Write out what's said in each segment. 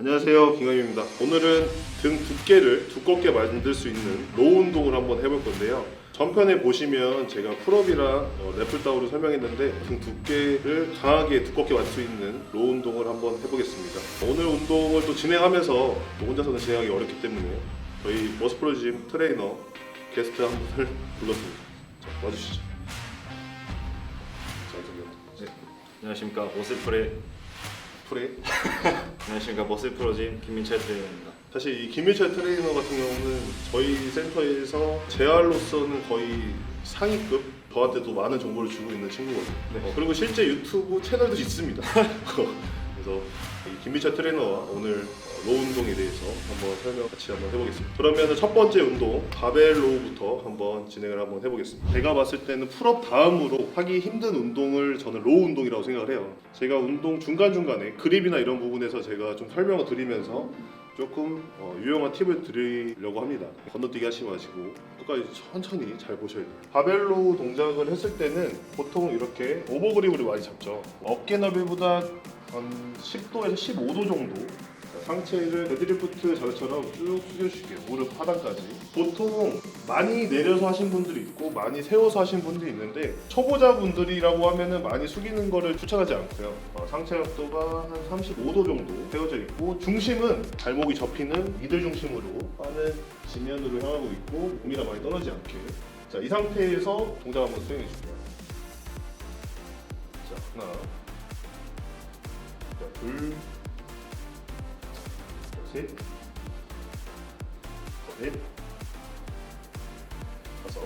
안녕하세요 김강입니다. 오늘은 등 두께를 두껍게 만들 수 있는 로우 운동을 한번 해볼 건데요. 전편에 보시면 제가 풀업이랑 어, 랩풀다운을 설명했는데 등 두께를 강하게 두껍게 만들 수 있는 로우 운동을 한번 해보겠습니다. 오늘 운동을 또 진행하면서 또 혼자서는 진행하기 어렵기 때문에 저희 머스프로짐 트레이너 게스트 한 분을 불렀습니다. 자 와주시죠. 자 저기요 안녕하십니까. 머슬프레 프레 안녕하십니까 머슬 프로짐 김민철 트레이너입니다. 사실 이 김민철 트레이너 같은 경우는 저희 센터에서 재활로서는 거의 상위급 저한테도 많은 정보를 주고 있는 친구거든요. 네. 어, 그리고 실제 유튜브 채널도 있습니다. 그래서 이 김민철 트레이너와 오늘 어, 로우 운동에 대해서 한번 설명 같이 한번 해보겠습니다. 그러면 첫 번째 운동 바벨 로우부터 한번 진행을 한번 해보겠습니다. 제가 봤을 때는 풀업 다음으로 하기 힘든 운동을 저는 로우 운동이라고 생각을 해요. 제가 운동 중간 중간에 그립이나 이런 부분에서 제가 좀 설명을 드리면서 조금 어, 유용한 팁을 드리려고 합니다. 건너뛰기 하지 마시고 끝까지 천천히 잘 보셔야 돼요. 바벨로 동작을 했을 때는 보통 이렇게 오버그립으로 많이 잡죠. 어깨 너비보다 한 10도에서 15도 정도 상체를 데드리프트 자세처럼 쭉 숙여주실게요. 무릎 하단까지. 보통 많이 내려서 하신 분들이 있고 많이 세워서 하신 분들이 있는데 초보자분들이라고 하면은 많이 숙이는 거를 추천하지 않고요. 어, 상체 각도가 한 35도 정도 세워져 있고 중심은 발목이 접히는 미들 중심으로 하는 지면으로 향하고 있고 몸이랑 많이 떨어지지 않게. 자, 이 상태에서 동작 한번 수행해 주세요. 자, 하나. 자, 둘. 셋, 넷, 다섯.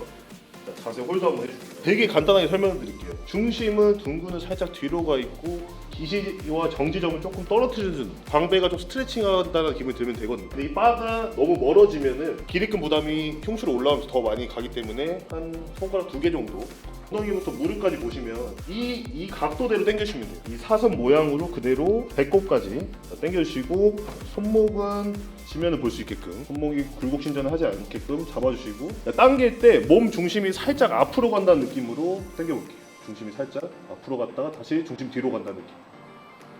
자, 자세 홀드 한번 해줄게요. 되게 간단하게 설명드릴게요. 중심은 둥근은 살짝 뒤로 가 있고 기시와 정지점을 조금 떨어뜨려주는 광배가 좀 스트레칭한다는 기분이 들면 되거든요. 근데 이 바가 너무 멀어지면은 기립근 부담이 흉추로 올라오면서 더 많이 가기 때문에 한 손가락 두 개 정도 엉덩이부터 무릎까지 보시면 이, 이 각도대로 당겨주시면 돼요. 이 사선 모양으로 그대로 배꼽까지 자, 당겨주시고 손목은 지면을 볼 수 있게끔 손목이 굴곡신전을 하지 않게끔 잡아주시고 자, 당길 때 몸 중심이 살짝 앞으로 간다는 느낌으로 당겨볼게요. 중심이 살짝 앞으로 갔다가 다시 중심 뒤로 간다는 느낌.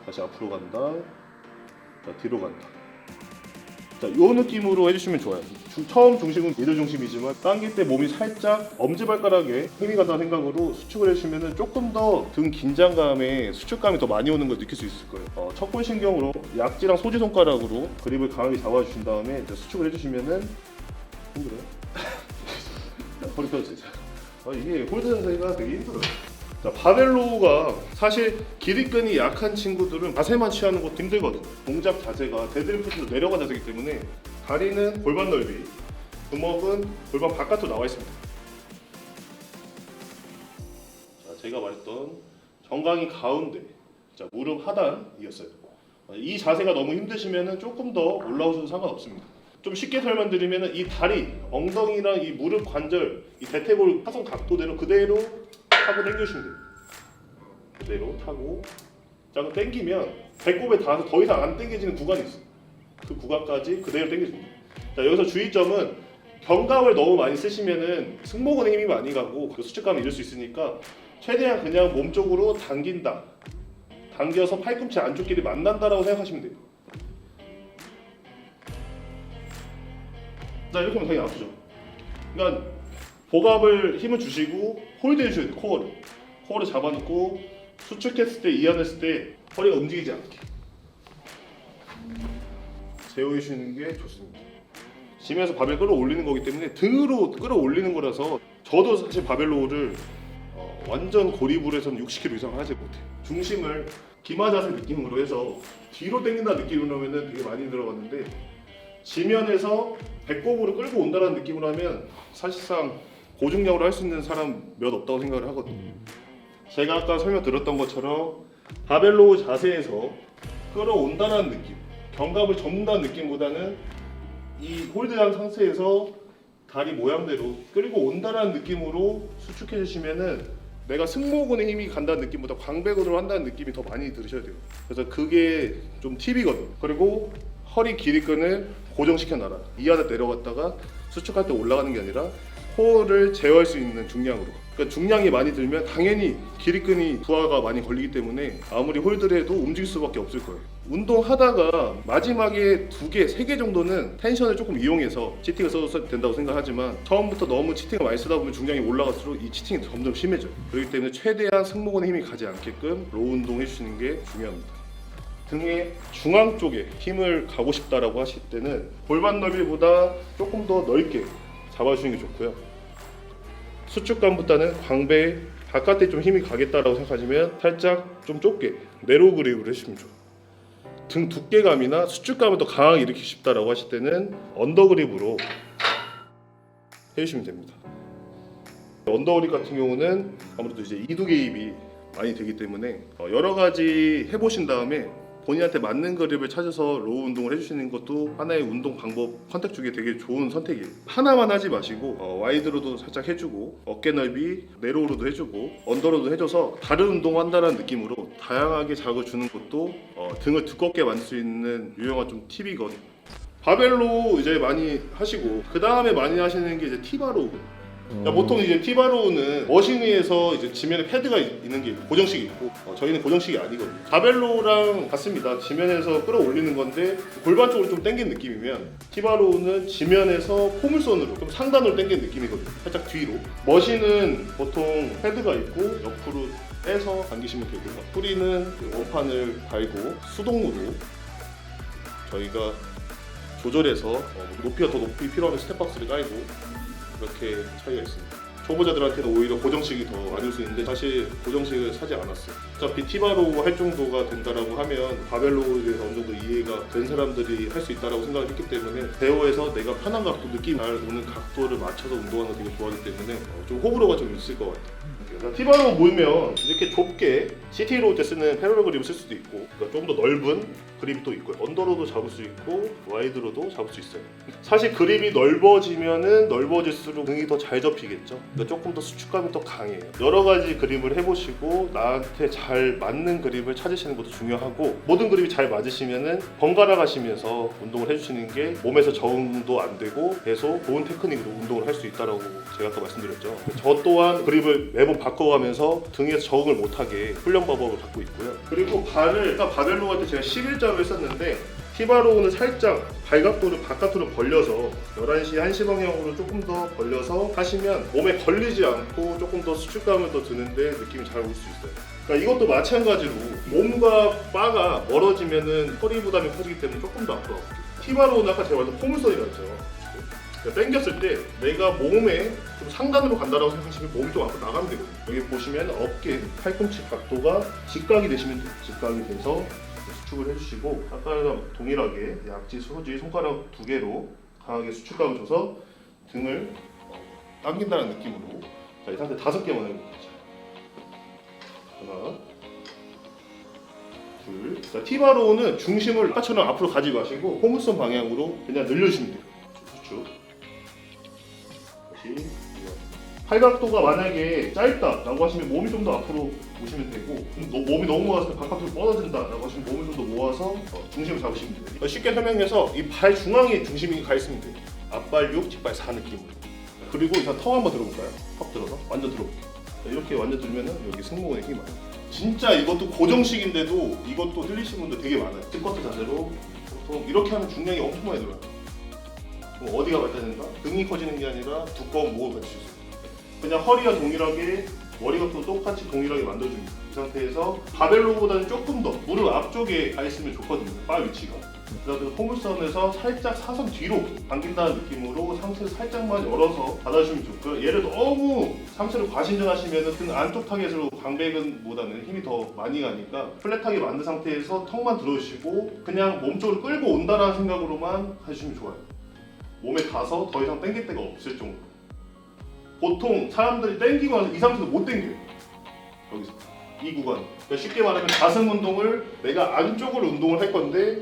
다시 앞으로 간다. 자, 뒤로 간다. 자, 요 느낌으로 해주시면 좋아요. 주- 처음 중심은 미들 중심이지만 당길 때 몸이 살짝 엄지발가락에 힘이 간다는 생각으로 수축을 해주시면 조금 더 등 긴장감에 수축감이 더 많이 오는 걸 느낄 수 있을 거예요. 어, 척골 신경으로 약지랑 소지 손가락으로 그립을 강하게 잡아주신 다음에 이제 수축을 해주시면은 힘들어요. 자, 허리 펴주세요. 아, 이게 홀드 자세가 되게 힘들어요. 자, 바벨로우가 사실 기립근이 약한 친구들은 자세만 취하는 것도 힘들거든요. 동작 자세가 데드리프트로 내려간 자세이기 때문에 다리는 골반 넓이, 주먹은 골반 바깥으로 나와 있습니다. 자, 제가 말했던 정강이 가운데, 자, 무릎 하단이었어요. 이 자세가 너무 힘드시면 조금 더 올라오셔도 상관없습니다. 좀 쉽게 설명드리면 이 다리, 엉덩이랑 이 무릎 관절, 이 대퇴골 파선 각도대로 그대로 타고 당겨주시면 돼요. 그대로 타고 자 그럼 당기면 배꼽에 닿아서 더 이상 안 당겨지는 구간이 있어. 그 구간까지 그대로 당겨줍니다. 자 여기서 주의점은 견갑을 너무 많이 쓰시면은 승모근에 힘이 많이 가고 그 수축감을 잃을 수 있으니까 최대한 그냥 몸 쪽으로 당긴다. 당겨서 팔꿈치 안쪽끼리 만난다라고 생각하시면 돼요. 자 이렇게 하면 당연히 아프죠. 그러니까 복압을 힘을 주시고 홀드 해 주셔야 돼요 코어를. 코어를 잡아놓고 수축했을 때 이완했을 때 허리가 움직이지 않게. 세우시는 게 좋습니다. 심에서 바벨 끌어올리는 거기 때문에 등으로 끌어올리는 거라서 저도 사실 바벨로우를 어, 완전 고립을 해서는 60kg 이상 하지 못해요. 중심을 기마 자세 느낌으로 해서 뒤로 당긴다 느낌으로 하면 되게 많이 들어갔는데 지면에서 배꼽으로 끌고 온다는 느낌으로 하면 사실상 고중량으로 할 수 있는 사람 몇 없다고 생각을 하거든요. 제가 아까 설명드렸던 것처럼 바벨로우 자세에서 끌어온다는 느낌, 견갑을 접는다는 느낌보다는 이 홀드한 상태에서 다리 모양대로 끌고 온다는 느낌으로 수축해 주시면은 내가 승모근에 힘이 간다는 느낌보다 광배근으로 한다는 느낌이 더 많이 들으셔야 돼요. 그래서 그게 좀 팁이거든요. 그리고 허리 길이끈을 고정시켜 놔라. 이 안에 내려갔다가 수축할 때 올라가는 게 아니라 코어를 제어할 수 있는 중량으로. 그러니까 중량이 많이 들면 당연히 길이끈이 부하가 많이 걸리기 때문에 아무리 홀드를 해도 움직일 수밖에 없을 거예요. 운동하다가 마지막에 두 개, 세 개 정도는 텐션을 조금 이용해서 치팅을 써도 된다고 생각하지만 처음부터 너무 치팅을 많이 쓰다 보면 중량이 올라갈수록 이 치팅이 점점 심해져요. 그렇기 때문에 최대한 승모근에 힘이 가지 않게끔 로우 운동 해주시는 게 중요합니다. 등의 중앙 쪽에 힘을 가고 싶다라고 하실 때는 골반 너비보다 조금 더 넓게 잡아주시는 게 좋고요. 수축감보다는 광배 바깥에 좀 힘이 가겠다라고 생각하시면 살짝 좀 좁게 내로 그립을 해주시면 좋아요. 등 두께감이나 수축감을 더 강하게 일으키고 싶다라고 하실 때는 언더 그립으로 해주시면 됩니다. 언더 그립 같은 경우는 아무래도 이제 이두 개입이 많이 되기 때문에 어, 여러 가지 해보신 다음에 본인한테 맞는 그립을 찾아서 로우 운동을 해주시는 것도 하나의 운동 방법 선택 중에 되게 좋은 선택이에요. 하나만 하지 마시고 어, 와이드로도 살짝 해주고 어깨 넓이 내로우로도 해주고 언더로도 해줘서 다른 운동 한다는 느낌으로 다양하게 자극을 주는 것도 어, 등을 두껍게 만들 수 있는 유용한 좀 팁이거든요. 바벨로 이제 많이 하시고 그 다음에 많이 하시는 게 이제 티바로 그러니까 보통 이제 티바로우는 머신 위에서 이제 지면에 패드가 있- 있는 게 있고 고정식이 있고 어, 저희는 고정식이 아니거든요. 바벨로랑 같습니다. 지면에서 끌어올리는 건데 골반 쪽으로 좀 당긴 느낌이면 티바로우는 지면에서 포물선으로 좀 상단으로 당긴 느낌이거든요. 살짝 뒤로. 머신은 보통 패드가 있고 옆으로 빼서 당기시면 되고요. 뿌리는 그 원판을 달고 수동으로 저희가 조절해서 어, 높이가 더 높이 필요하면 스텝박스를 깔고 이렇게 차이가 있습니다. 초보자들한테는 오히려 고정식이 더올수 있는데 사실 고정식을 사지 않았어요. 어차피 티바로 할 정도가 된다라고 하면 바벨로에 대해서 어느 정도 이해가 된 사람들이 할 수 있다라고 생각을 했기 때문에 대호에서 내가 편한 각도, 느낌 잘 오는 각도를 맞춰서 운동하는 걸 되게 좋아하기 때문에 어, 좀 호불호가 좀 있을 것 같아요. 그러니까 티바로 모이면 이렇게 좁게 CT로 때 쓰는 패러럴 그립을 쓸 수도 있고 그러니까 조금 더 넓은 그립이 또 있고요. 언더로도 잡을 수 있고 와이드로도 잡을 수 있어요. 사실 그립이 넓어지면은 넓어질수록 등이 더 잘 접히겠죠. 그러니까 조금 더 수축감이 더 강해요. 여러 가지 그립을 해보시고 나한테 잘 맞는 그립을 찾으시는 것도 중요하고 모든 그립이 잘 맞으시면은 번갈아 가시면서 운동을 해주시는 게 몸에서 적응도 안 되고 계속 좋은 테크닉으로 운동을 할 수 있다라고 제가 아까 말씀드렸죠. 저 또한 그립을 매번 바꿔가면서 등에서 적응을 못하게 훈련 방법을 갖고 있고요. 그리고 발을 일단 바벨로 할 때 제가 11자 로 했었는데 티바로우는 살짝 발각도를 바깥으로 벌려서 11시 1시 방향으로 조금 더 벌려서 하시면 몸에 걸리지 않고 조금 더 수축감을 더 드는데 느낌이 잘 올 수 있어요. 그러니까 이것도 마찬가지로 몸과 바가 멀어지면은 허리 부담이 커지기 때문에 조금 더 갈게요. 티바로우는 아까 제가 말했던 포물선이 같죠. 그러니까 당겼을 때 내가 몸에 좀 상단으로 간다라고 생각하시면 몸이 좀 앞으로 나가면 되거든요. 여기 보시면 어깨, 팔꿈치 각도가 직각이 되시면 돼요. 직각이 돼서 수축을 해주시고 아까랑 동일하게 약지, 소지, 손가락 두 개로 강하게 수축감을 줘서 등을 어, 당긴다는 느낌으로 자, 이 상태 다섯 개만 해볼게요. 하나, 둘. 자, 티바로우는 중심을 아까처럼 앞으로 가지 마시고 호물선 방향으로 그냥 늘려주시면 돼요. 팔각도가 만약에 짧다라고 하시면 몸이 좀 더 앞으로 오시면 되고 좀 너- 몸이 너무 모아서 바깥으로 뻗어진다라고 하시면 몸을 좀 더 모아서 어, 중심을 잡으시면 돼요. 어, 쉽게 설명해서 이 발 중앙에 중심이 가 있으면 돼요. 앞발 6, 뒷발 4 느낌으로. 그리고 일단 턱 한번 들어볼까요? 턱 들어서 완전 들어볼게요. 자, 이렇게 완전 들면은 여기 승모근에 힘이 많아요. 진짜 이것도 고정식인데도 이것도 틀리신 분들 되게 많아요. 스쿼트 자세로 보통 이렇게 하면 중량이 엄청 많이 들어요. 그럼 어디가 맞다는가? 등이 커지는 게 아니라 두꺼운 목을 받칠 수 있어요. 그냥 허리와 동일하게 머리가 또 똑같이 동일하게 만들어줍니다. 이 상태에서 바벨로보다는 조금 더 무릎 앞쪽에 가 있으면 좋거든요. 바 위치가. 그래서 포물선에서 살짝 사선 뒤로 당긴다는 느낌으로 상체를 살짝만 열어서 받아주시면 좋고요. 얘를 너무 상체를 과신전하시면 등 안쪽 타겟으로 광배근보다는 힘이 더 많이 가니까 플랫하게 만든 상태에서 턱만 들어주시고 그냥 몸쪽으로 끌고 온다라는 생각으로만 해주시면 좋아요. 몸에 가서 더 이상 당길 데가 없을 정도. 보통 사람들이 당기고 나서 이 상태에서 못 당겨요. 여기서 이 구간. 그러니까 쉽게 말하면 가슴 운동을 내가 안쪽으로 운동을 할 건데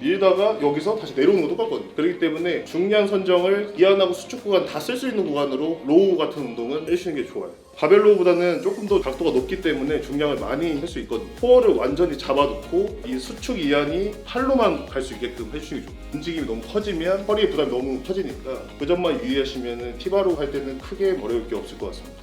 밀다가 여기서 다시 내려오는 거 똑같거든요. 그렇기 때문에 중량 선정을 이완하고 수축 구간 다 쓸 수 있는 구간으로 로우 같은 운동은 해주시는 게 좋아요. 바벨로우보다는 조금 더 각도가 높기 때문에 중량을 많이 할 수 있거든요. 코어를 완전히 잡아놓고 이 수축 이완이 팔로만 갈 수 있게끔 좋아요. 움직임이 너무 커지면 허리에 부담이 너무 커지니까 그 점만 유의하시면 티바로 할 때는 크게 어려울 게 없을 것 같습니다.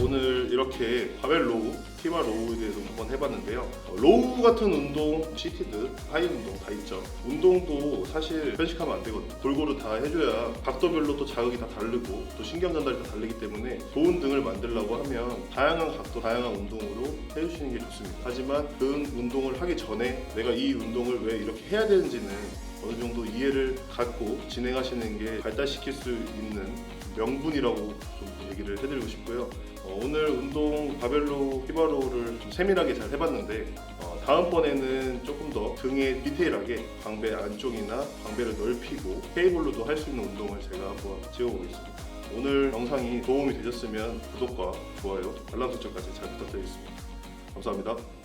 오늘 이렇게 바벨 로우, 티바 로우에 대해서 한번 해봤는데요. 어, 로우 같은 운동, 시티드, 하이 운동 다 있죠. 운동도 사실 편식하면 안 되거든요. 골고루 다 해줘야 각도별로 또 자극이 다 다르고 또 신경 전달이 다 다르기 때문에 좋은 등을 만들려고 하면 다양한 각도, 다양한 운동으로 해주시는 게 좋습니다. 하지만 그 운동을 하기 전에 내가 이 운동을 왜 이렇게 해야 되는지는 어느 정도 이해를 갖고 진행하시는 게 발달시킬 수 있는 명분이라고 좀 얘기를 해드리고 싶고요. 어, 오늘 운동 바벨로 히바로를 좀 세밀하게 잘 해봤는데 어, 다음번에는 조금 더 등에 디테일하게 광배 안쪽이나 광배를 넓히고 케이블로도 할 수 있는 운동을 제가 한번 찍어보겠습니다. 오늘 영상이 도움이 되셨으면 구독과 좋아요, 알람 설정까지 잘 부탁드리겠습니다. 감사합니다.